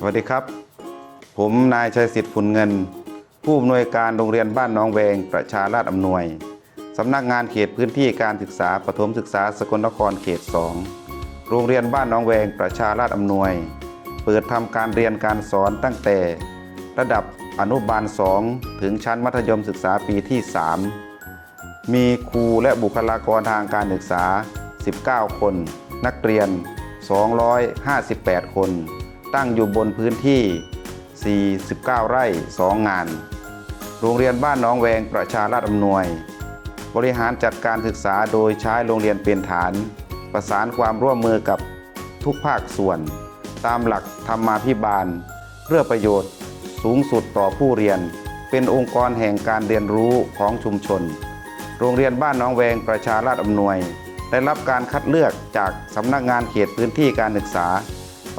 สวัสดีครับ ผมนายชัยสิทธิ์ฝุ่นเงิน ผู้อำนวยการโรงเรียนบ้านน้องแวงประชาราชอำนวยสำนักงานเขตพื้นที่การศึกษาปฐมศึกษาสกลนครเขต 2 โรงเรียนบ้านน้องแวงประชาราชอำนวย เปิดทำการเรียนการสอนตั้งแต่ ระดับอนุบาล 2 ถึงชั้นมัธยมศึกษาปีที่ 3 มีครูและบุคลากรทางการศึกษา 19 คน นักเรียน 258 คน ตั้งอยู่บนพื้นที่ 49 ไร่ 2 งาน โรงเรียนบ้านน้องแวงประชาราชอำนวย บริหารจัดการศึกษาโดยใช้โรงเรียนเป็นฐาน ประสานความร่วมมือกับทุกภาคส่วน ตามหลักธรรมาภิบาล เพื่อประโยชน์สูงสุดต่อผู้เรียน เป็นองค์กรแห่งการเรียนรู้ของชุมชน โรงเรียนบ้านน้องแวงประชาราชอำนวย ได้รับการคัดเลือกจากสำนักงานเขตพื้นที่การศึกษา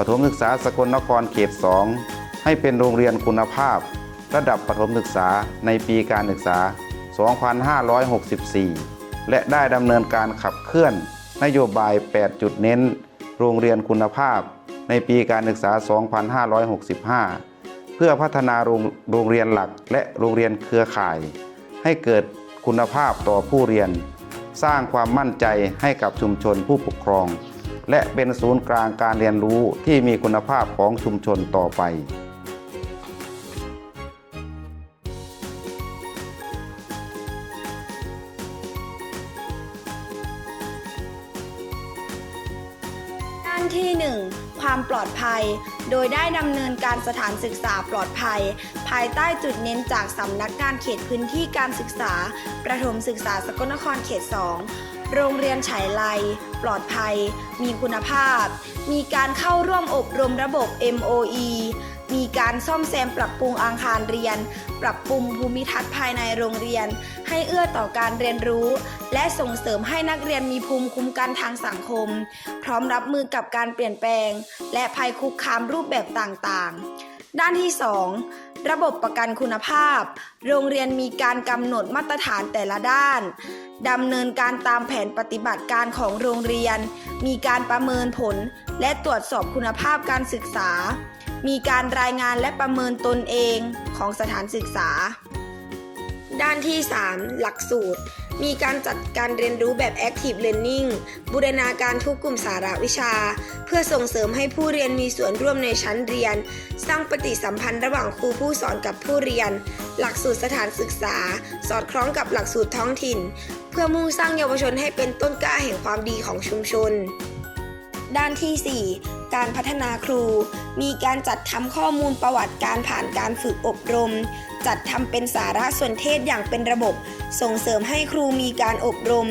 ปฐมศึกษาสกลนครเขต 2 ให้เป็นโรงเรียนคุณภาพ ระดับปฐมศึกษาในปีการศึกษา 2564 และได้ดำเนินการขับเคลื่อน นโยบาย 8 จุดเน้น โรงเรียนคุณภาพ ในปีการศึกษา 2565 เพื่อพัฒนาโรงโรงเรียนหลักและโรงเรียนเครือข่าย ให้เกิดคุณภาพต่อผู้เรียน สร้างความมั่นใจให้กับชุมชนผู้ปกครอง และเป็นศูนย์กลางการเรียนรู้ที่มีคุณภาพของชุมชนต่อไปด้านที่ 1 ความปลอดภัย โดยได้ดำเนินการสถานศึกษาปลอดภัย ภายใต้จุดเน้นจากสำนักงานเขตพื้นที่การศึกษา ประถมศึกษาสกลนครเขต 2 โรงเรียนไฉไลปลอดภัย มีคุณภาพ มีการเข้าร่วมอบรมระบบ MOE มีการซ่อมแซมปรับปรุงอาคารเรียน ปรับปรุงภูมิทัศน์ภายในโรงเรียน ให้เอื้อต่อการเรียนรู้ และส่งเสริมให้นักเรียนมีภูมิคุ้มกันทางสังคม พร้อมรับมือกับการเปลี่ยนแปลง และภัยคุกคามรูปแบบต่างๆ ด้านที่ 2 ระบบประกันคุณภาพ โรงเรียนมีการกำหนดมาตรฐานแต่ละด้านดำเนินการตามแผนปฏิบัติการของโรงเรียน มีการประเมินผล และตรวจสอบคุณภาพการศึกษา มีการรายงานและประเมินตนเองของสถานศึกษา ด้านที่ 3 หลักสูตร มีการจัดการเรียนรู้แบบ Active Learning บูรณาการทุกกลุ่มสาระวิชา เพื่อส่งเสริมให้ผู้เรียนมีส่วนร่วมในชั้นเรียน สร้างปฏิสัมพันธ์ระหว่างครูผู้สอนกับผู้เรียน หลักสูตรสถานศึกษา สอดคล้องกับหลักสูตรท้องถิ่น เพื่อมุ่งสร้างเยาวชนให้เป็นต้นกล้าแห่งความดีของชุมชน ด้านที่ 4 การพัฒนาครู มีการจัดทำข้อมูลประวัติการผ่านการฝึกอบรม จัดทำเป็นสาระส่วนเทศอย่างเป็นระบบ ส่งเสริมให้ครูมีการอบรม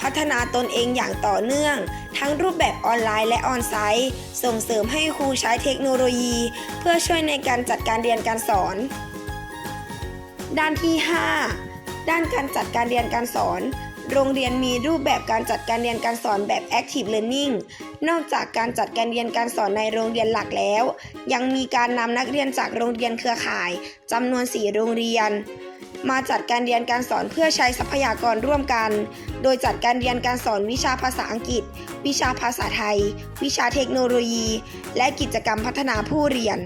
พัฒนาตนเองอย่างต่อเนื่อง ทั้งรูปแบบออนไลน์และออนไซต์ ส่งเสริมให้ครูใช้เทคโนโลยี เพื่อช่วยในการจัดการเรียนการสอน ด้านที่ 5 ด้านการจัดการเรียนการสอน โรงเรียนมีรูปแบบการจัดการเรียนการสอนแบบ Active Learning นอกจากการจัดการเรียนการสอนในโรงเรียนหลักแล้ว ยังมีการนำนักเรียนจากโรงเรียนเครือข่ายจำนวน 4 โรงเรียน มาจัดการเรียนการสอนเพื่อใช้ทรัพยากรร่วมกัน โดยจัดการเรียนการสอนวิชาภาษาอังกฤษ วิชาภาษาไทย วิชาเทคโนโลยี และกิจกรรมพัฒนาผู้เรียน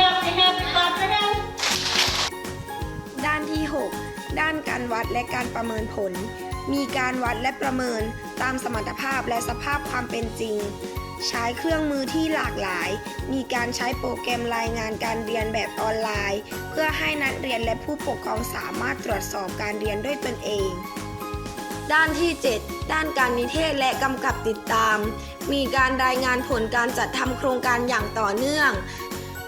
ด้าน ที่ 6 ด้านการวัดและการประเมินผล มีการวัดและประเมินตามสมรรถภาพและสภาพความเป็นจริง ใช้เครื่องมือที่หลากหลาย มีการใช้โปรแกรมรายงานการเรียนแบบออนไลน์ เพื่อให้นักเรียนและผู้ปกครองสามารถตรวจสอบการเรียนด้วยตนเองด้านที่ 7 ด้านการนิเทศและกำกับติดตาม มีการรายงานผลการจัดทำโครงการอย่างต่อเนื่อง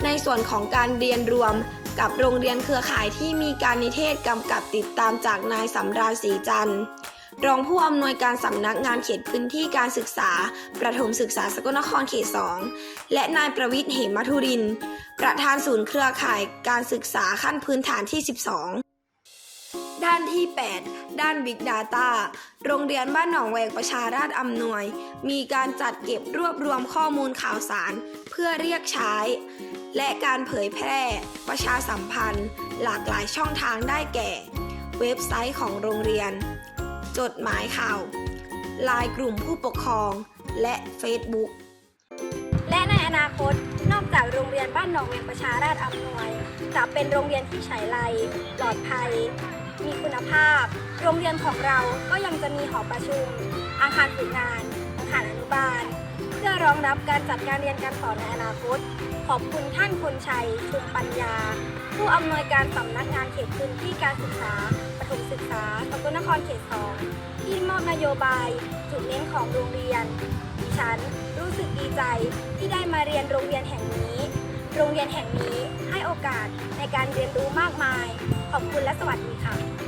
ในส่วนของการเรียนรวม กับโรงเรียนเครือข่ายที่มีการนิเทศกำกับติดตามจากนายสำราญศรีจันทร์รองผู้อำนวยการสำนักงานเขตพื้นที่การศึกษา ประถมศึกษาสกลนครเขต 2 และนายประวิทย์เหมธุริน ประธานศูนย์เครือข่ายการศึกษาขั้นพื้นฐานที่ 12 ด้านที่ 8 ด้าน Big Data โรงเรียนบ้านหนองแวงประชาราชอำนวย มีการจัดเก็บรวบรวมข้อมูลข่าวสาร เพื่อเรียกใช้ และการเผยแพร่ ประชาสัมพันธ์ หลากหลายช่องทางได้แก่ เว็บไซต์ของโรงเรียน จดหมายข่าวลายกลุ่มผู้ปกครอง และ Facebook และในอนาคต นอกจากโรงเรียนบ้านหนองเวียงประชาราษฎร์อำนวย จะเป็นโรงเรียนที่ใช้ไรปลอดภัย มีคุณภาพ โรงเรียนของเราก็ยังจะมีหอประชุม อาคารฝึกงาน อาคารอนุบาล พื่อรองรับการจัดการเรียนการสอนในอนาคต ขอบคุณท่านคนชัย ชุมปัญญา ผู้อำนวยการสำนักงานเขตพื้นที่การศึกษาประถมศึกษาสกลนครเขตสองที่มอบนโยบาย จุดเน้นของโรงเรียน ดิฉันรู้สึกดีใจที่ได้มาเรียนโรงเรียนแห่งนี้ โรงเรียนแห่งนี้ให้โอกาสในการเรียนรู้มากมาย ขอบคุณและสวัสดีค่ะ